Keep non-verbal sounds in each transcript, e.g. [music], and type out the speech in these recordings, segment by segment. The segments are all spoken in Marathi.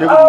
Oh.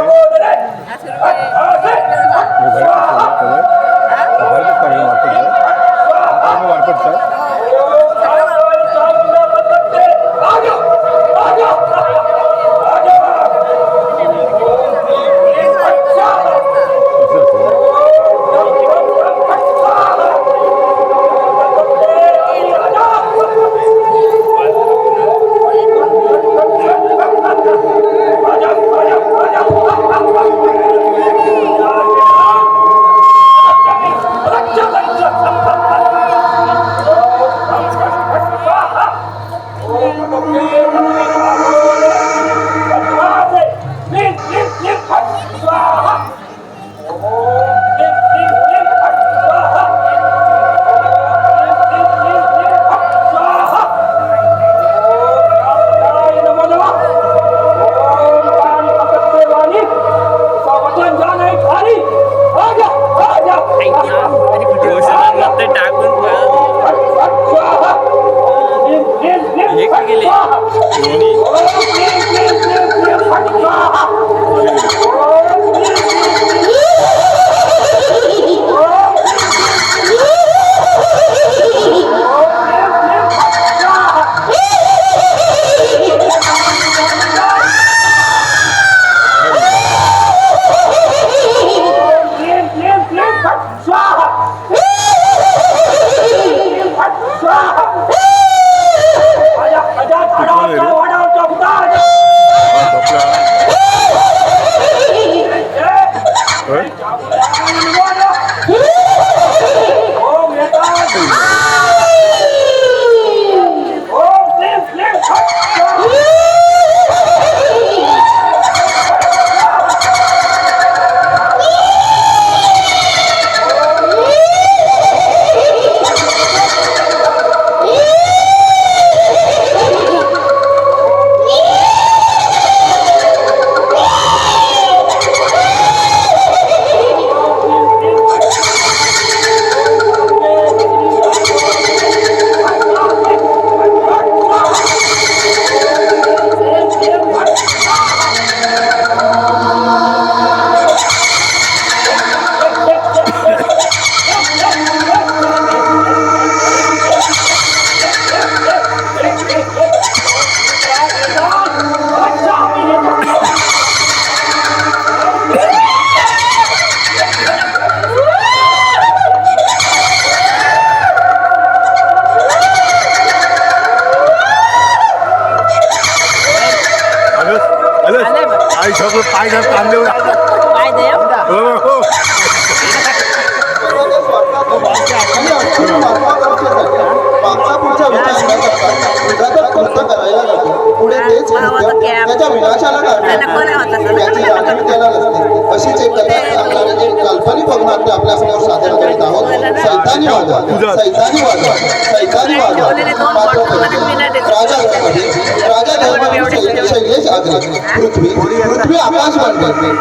All right.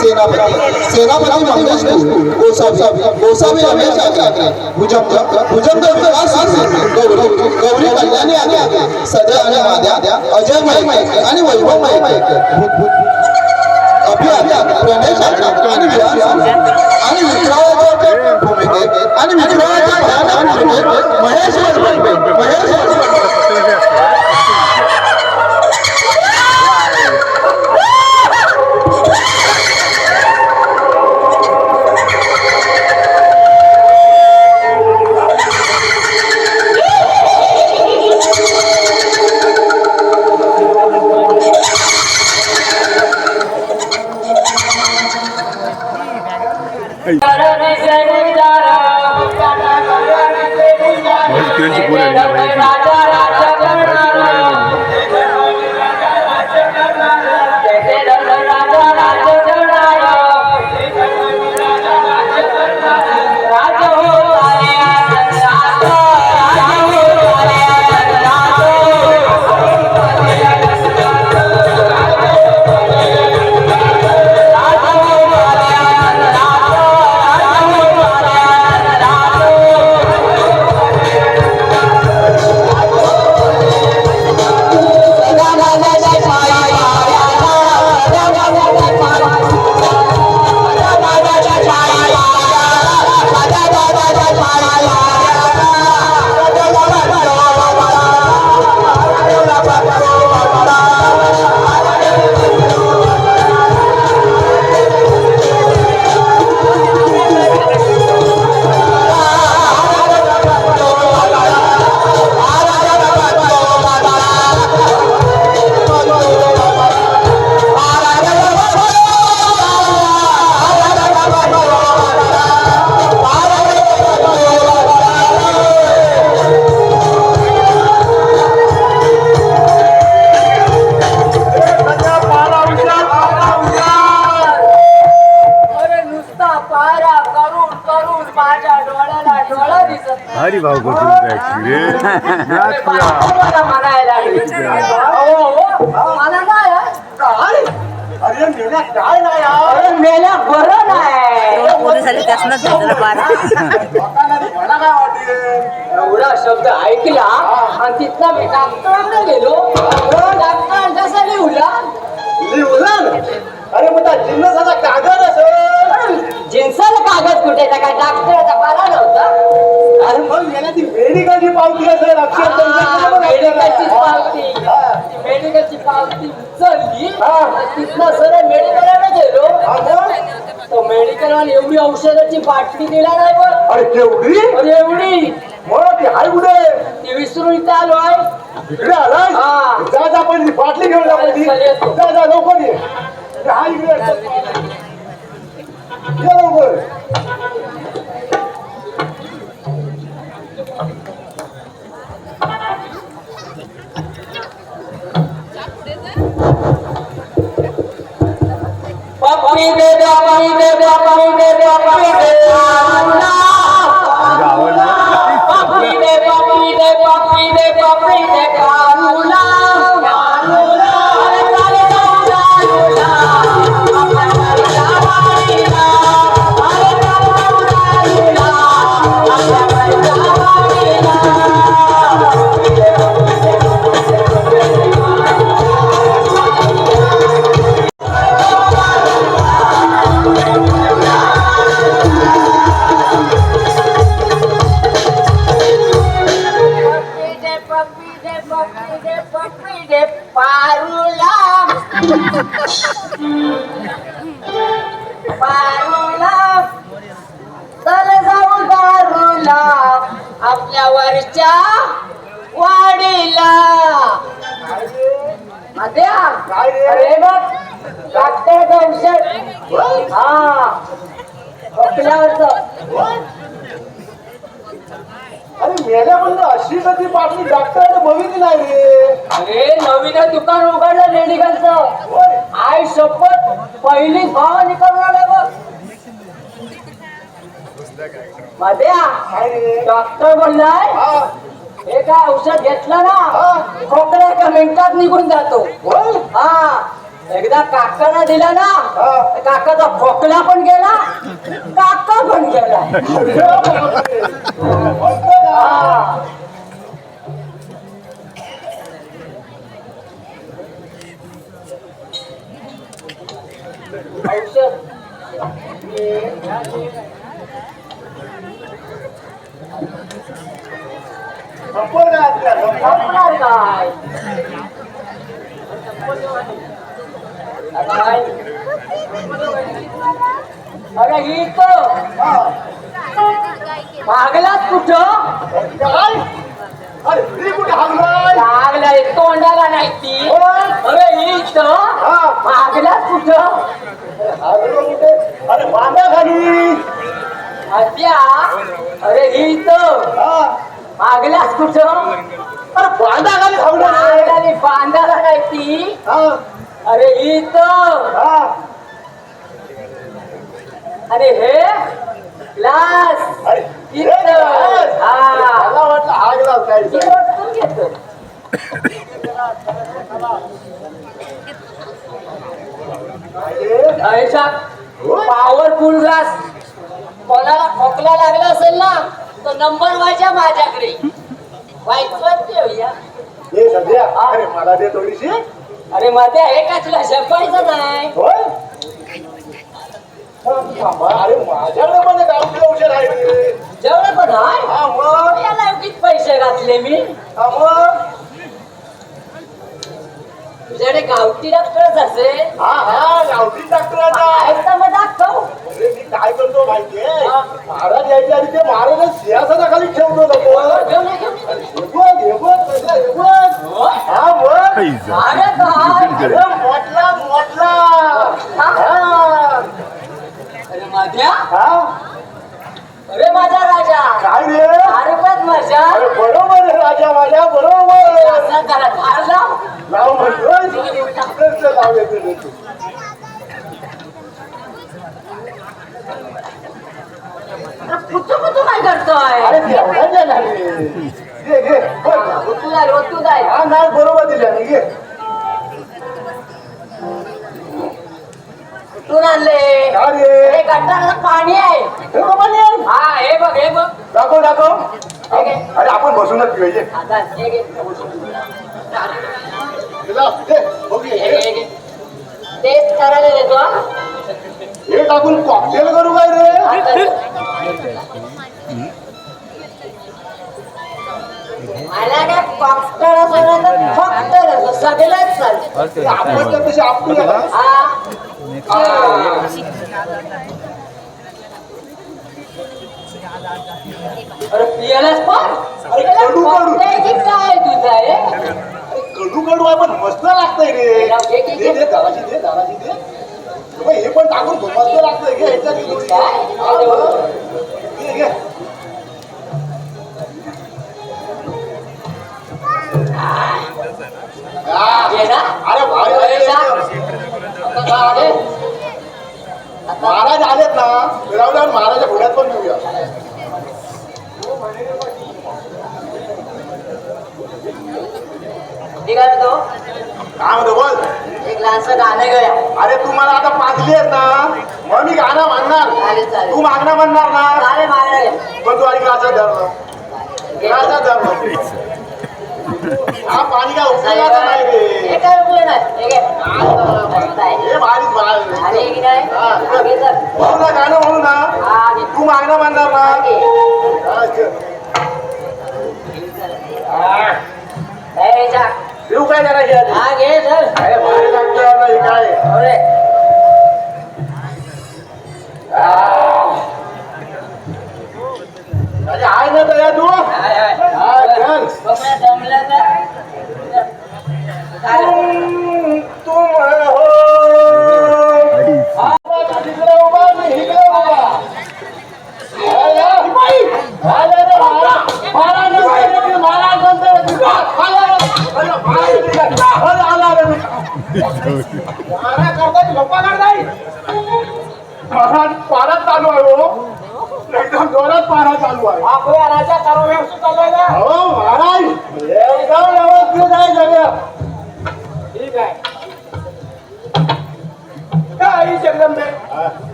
सेनापती सेनापती म्हणजे गोसावी. गौरी कल्याणी आग्रे सदर आणि आद्या अजय मयकर आणि वैभव मयकर अभियान प्रणेश आणि विहार आणि मित्राच्या भूमिकेत आणि मित्राच्या महेश महेश ती मेडिकलची पावती असेल अक्षर मेडिकलची पावती. मेडिकलची पावती उचलली. हा. तिथनं सरळ मेडिकलला गेलो. तो मेडिकलवाला एवढी औषधाची बाटली दिला नाही बघ. अरे केवढी अरे एवढी. ती हाय कुठे? ती विसरून इथं आलो आहे. इकडे आलाय? हा. जा जा पण ती बाटली घेऊन जा पण ती. जा जा लवकर ये. हाय इकडे. लवकर. Bye. अरे नवीन दुकान उघडलं मेडिकलचं आय शपथ पहिली भाव बघ. रे डॉक्टर बोललाय हा. काय औषध घेतलं ना. खोकला एका मिनिटात निघून जातो. हा. एकदा काकाला दिला ना. काकाचा खोकला पण गेला काका पण गेला. [laughs] औषध संपणार काय काय? अरे ही तर मागलाच कुठं अरे ही कुठे हलवाय लागला तोंडाला नाही ती. अरे हा. मागलाच कुठं? हलवा कुठे अरे बांधा खाली. अद्या? अरे कुठं? अरे बांधा खाली थांबला रे. मागलाने बांधाला नाही ती. हा. अरे हा. अरे हे? लास. अरे इथं. मला वाटलं आग पॉवरफुल ग्लास कोणाला खोकला लागला असेल ना तर नंबर वाजा माझ्याकडे. हे सध्या. अरे मला दे थोडीशी. अरे मध्ये हे का तुला? शपायचं नाही. होय? थांबा, अरे माझ्याकडे पण एक औषध औषध आहे रे. जेवढं पण आहे हा मग याला उगीच पैसे घातले मी हा मग तुझ्याकडे गावठी डॉक्टरच असेल? हा हा गावठी डॉक्टराचा ऐकता मग दाखव. अरे मी काय करतो माहितीये? हा. महाराज यायच्या आधी ते महाराज सिंहासना खाली ठेवतो नको. घेऊन ये, घेऊन ये. हे बघ हे बघ कसं हे बघ. हा. बघ. पैसा अरे काय अरे मोठला मोठला. हा. अरे माझ्या हा? अरे माझा राजा. काय रे? अरे पण माझ्या अरे बरोबर आहे राजा माझ्या बरोबर. असं लाव म्हणतोय नाव येते काय करतोय? अरे ती घे घे बघ. तू जाय तू जाय हा नाही बरोबर घे कुठून आणले अरे गटारात पाणी आहे. हे बाबा ने. हा हे बघ हे बघ. दाखव दाखव. अरे आपण बसूनच पिऊया आता हे घे ओके हे घे, हे घे. टेस्ट करायला देतो हा. हे टाकून कॉकटेल करू काय रे? आता- मला असं तर असं सगळंच चालतं आपण तर तशी ना. हा. अरे पियालाच पण? अरे कडू कडू. काय तुझं कडू कडू आहे पण मस्त लागतंय रे. दे दे दाराची दे दाराची दे हे पण टाकून मस्त लागतंय घे. काय? गाणं घेऊया अरे तू मला आता पाजली आहेस ना? मग मी गाणं म्हणणार. चालेल तू मागणं म्हणणार ना? चालेल मागणं घ्या पण तू आणि गाचा धरलं गाचा धरलं हा पाणी काय उपयोगाचं नाही? हे रे हे भारी ना गाणं म्हणू ना. तू मागणं म्हणणार ना. हा, चल. देऊ काय जरा हे आधी? हा, घे चल. अरे काय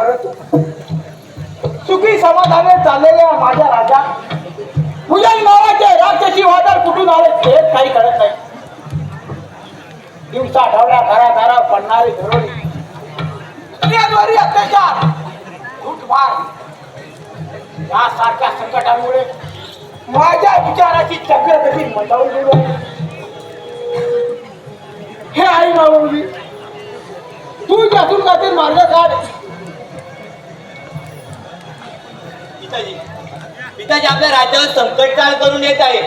परंतु सुखी समाधाने चाललेल्या माझ्या राजा. तुझ्या नावाचे राक्षसी वादळ कुठून आले हेच काही कळत नाही. दिवसा ढवळ्या घरा घरा पडणारी घरोळी. स्त्रियांवरील अत्याचार लूटमार. यासारख्या संकटामुळे माझ्या विचाराची चक्र कशी मंदावली गेली हे आई मावली तू त्यातून काहीतरी मार्ग काढ पिताजी. पिताजी आपल्या राज्यावर संकट काळ करून येत आहे.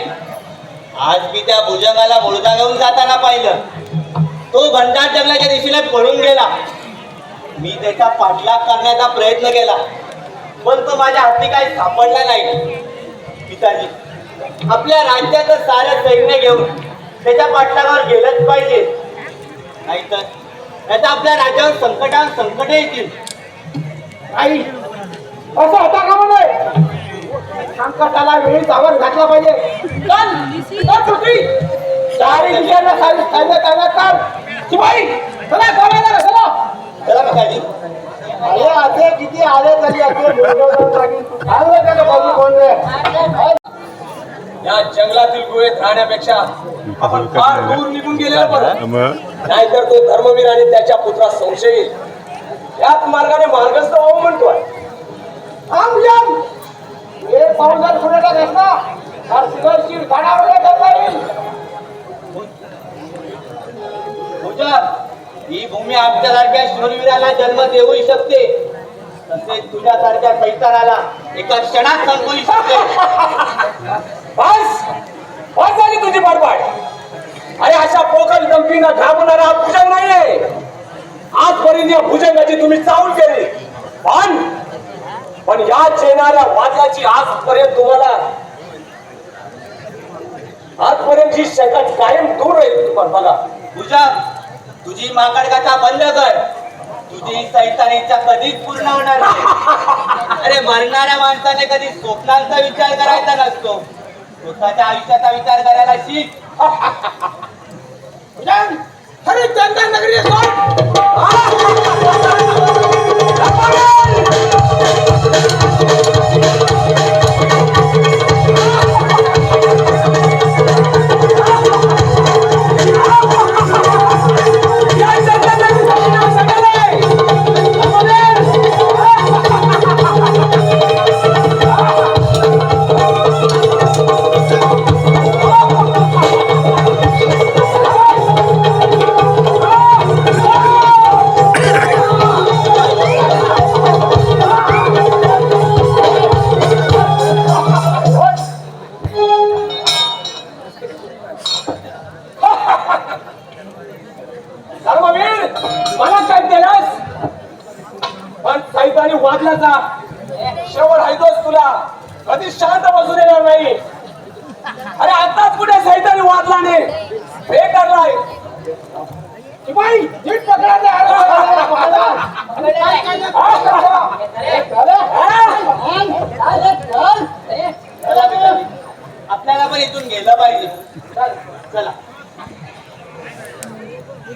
आज मी त्या भुजंगाला मुळगा घेऊन जाताना पाहिलं. तो भंडार जंगलाच्या दिशेला पळून गेला. मी त्याचा पाठलाग करण्याचा प्रयत्न केला. पण तो माझ्या हाती काही सापडला नाही. पिताजी आपल्या राज्याचं सारं सैन्य घेऊन त्याच्या पाठलागावर गेलंच पाहिजे. नाहीतर त्याचा आपल्या राज्यावर संकटावर संकट येतील. आई असं आता का म्हणे? संकटाला वेळी सावध घातला पाहिजे. चल चल पृथ्वी चारी दिशांना सारी सैन्य तैनात कर. शिपाई चला गोव्याला चला. चला पिताजी. अरे असे किती आले तरी असे मुलगा लागेल. आलं त्याला बघू कोण रे या जंगलातील गुहेत राहण्यापेक्षा आपण फार दूर निघून गेलेलो बरं नाहीतर तो धर्मवीर आणि त्याच्या पुत्रास संशय येईल. याच मार्गाने मार्गस्थ व्हावं म्हणतोय. एक पाऊल जर पुढे टाकस ना तर सुदर्शील गडावर करता येईल. पूजा ही भूमी आमच्यासारख्या शूरवीराला जन्म देऊ शकते. तसेच तुझ्यासारख्या पैतानाला एका क्षणात संपवू शकते. बस! बस झाली तुझी बडबड. अरे अशा पोकळ धमकीनं घाबरणारा हा भुजंग नाहीये. आजपर्यंत या भुजंगाची तुम्ही चावल केली. पण पण या येणाऱ्या वादळाची आजपर्यंत तुम्हाला आजपर्यंत जी शंका कायम दूर राहील तुम्हाला बघा. पूजा तुझी माकड कथा बंद कर तुझी सैतानी इच्छा कधीच पूर्ण होणार नाही. अरे मरणाऱ्या माणसाने कधी स्वप्नांचा विचार करायचा नसतो. स्वतःच्या आयुष्याचा विचार करायला शिक. अरे चंदन नगरी सोड.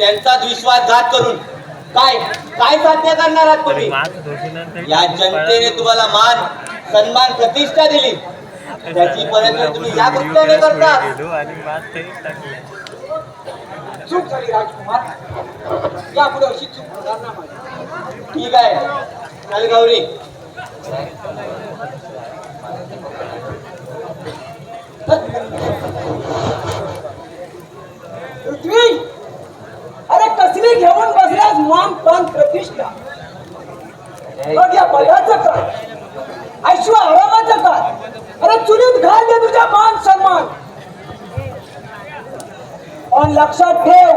त्यांचाच विश्वासघात करून काय काय साध्य करणार आहात तुम्ही? या जनतेने तुम्हाला मान सन्मान प्रतिष्ठा दिली. त्याची परतफेड तुम्ही या कृत्याने करता. चूक झाली राजकुमार. यापुढे अशी चूक होणार ठीक आहे. चल गौरी. पृथ्वी! अरे घेऊन बसल्यास मान पण प्रतिष्ठा मग या पदाचं काय? ऐश्व आरामाचं काय? अरे चुलीत घाल दे तुझ्या मान सन्मान. पण लक्षात ठेव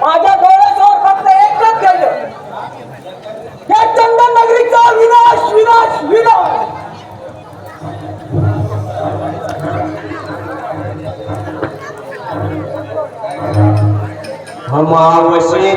माझ्या डोळ्यासमोर फक्त एकच घडलं या चंदन नगरीचा विनाश विनाश विनाश. हम वसे